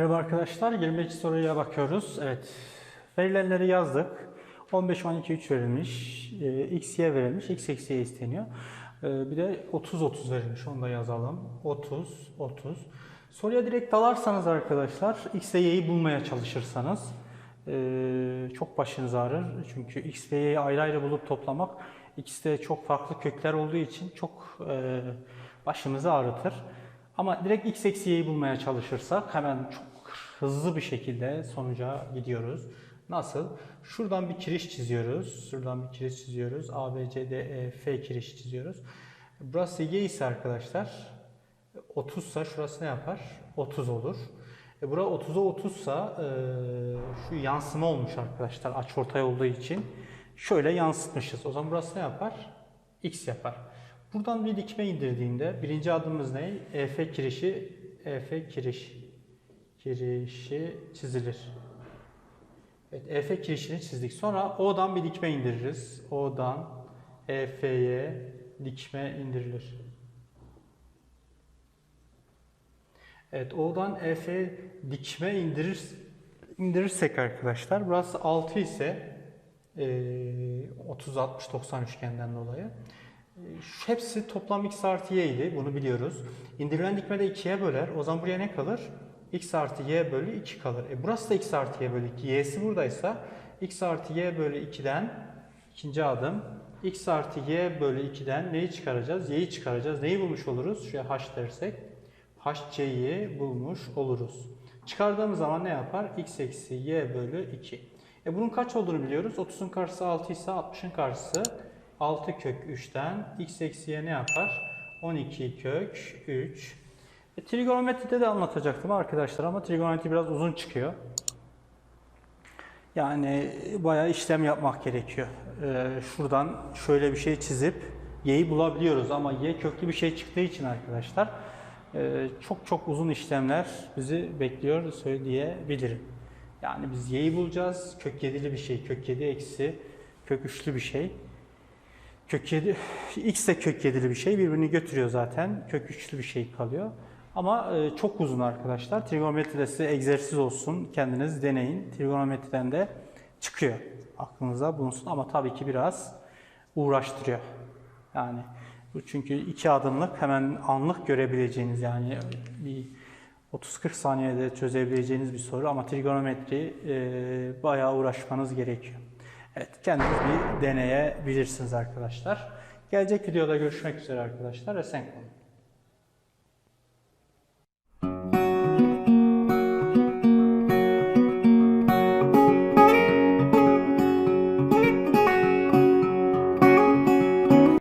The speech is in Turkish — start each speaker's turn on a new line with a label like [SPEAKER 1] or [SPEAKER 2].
[SPEAKER 1] Merhaba arkadaşlar, 22 soruya bakıyoruz. Evet, verilenleri yazdık. 15, 12, 3 verilmiş, e, x, y verilmiş, x eksi y isteniyor. E, bir de 30, 30 verilmiş, onu da yazalım. 30, 30. Soruya direkt dalarsanız arkadaşlar, x ile y'yi bulmaya çalışırsanız e, çok başınız ağrır. Çünkü x ve y'yi ayrı ayrı bulup toplamak, ikisi de çok farklı kökler olduğu için çok e, başımızı ağrıtır. Ama direkt x eksi y'yi bulmaya çalışırsak hemen çok hızlı bir şekilde sonuca gidiyoruz. Nasıl? Şuradan bir kiriş çiziyoruz. Şuradan bir kiriş çiziyoruz. A, B, C, D, E, F kirişi çiziyoruz. Burası y ise arkadaşlar 30 ise şurası ne yapar? 30 olur. E bura 30'a 30 ise şu yansıma olmuş arkadaşlar açıortay olduğu için. Şöyle yansıtmışız. O zaman burası ne yapar? X yapar. Buradan bir dikme indirdiğinde birinci adımımız ne? EF kirişi, EF kiriş, kirişi çizilir. Evet, EF kirişini çizdik. Sonra O'dan bir dikme indiririz. O'dan EF'ye dikme indirilir. Evet, O'dan EF'ye dikme indirir, indirirsek arkadaşlar, burası 6 ise e, 30 60 90 üçgenden dolayı şu hepsi toplam x artı y idi. Bunu biliyoruz. İndirilen dikme de 2'ye böler. O zaman buraya ne kalır? X artı y bölü 2 kalır. E burası da x artı y bölü 2. y'si buradaysa x artı y bölü 2'den ikinci adım x artı y bölü 2'den neyi çıkaracağız? y'yi çıkaracağız. Neyi bulmuş oluruz? Şuraya h dersek hc'yi bulmuş oluruz. Çıkardığımız zaman ne yapar? x eksi y bölü 2. E bunun kaç olduğunu biliyoruz. 30'un karşısı 6 ise 60'ın karşısı 6 kök 3'ten x eksiye ne yapar? 12 kök 3. E, trigonometride de anlatacaktım arkadaşlar ama trigonometri biraz uzun çıkıyor. Yani bayağı işlem yapmak gerekiyor. Ee, şuradan şöyle bir şey çizip y'yi bulabiliyoruz ama y köklü bir şey çıktığı için arkadaşlar e, çok çok uzun işlemler bizi bekliyor söyleyebilirim. Yani biz y'yi bulacağız. Kök 7'li bir şey. Kök 7 eksi kök 3'lü bir şey. Kök 7, x de kök 7'li bir şey birbirini götürüyor zaten. Kök 3'lü bir şey kalıyor. Ama e, çok uzun arkadaşlar. Trigonometride size egzersiz olsun. Kendiniz deneyin. Trigonometriden de çıkıyor. Aklınıza bulunsun. Ama tabii ki biraz uğraştırıyor. Yani çünkü iki adımlık hemen anlık görebileceğiniz yani bir 30-40 saniyede çözebileceğiniz bir soru ama trigonometri e, bayağı uğraşmanız gerekiyor. Evet, kendiniz bir deneyebilirsiniz arkadaşlar. Gelecek videoda görüşmek üzere arkadaşlar. Esen kalın.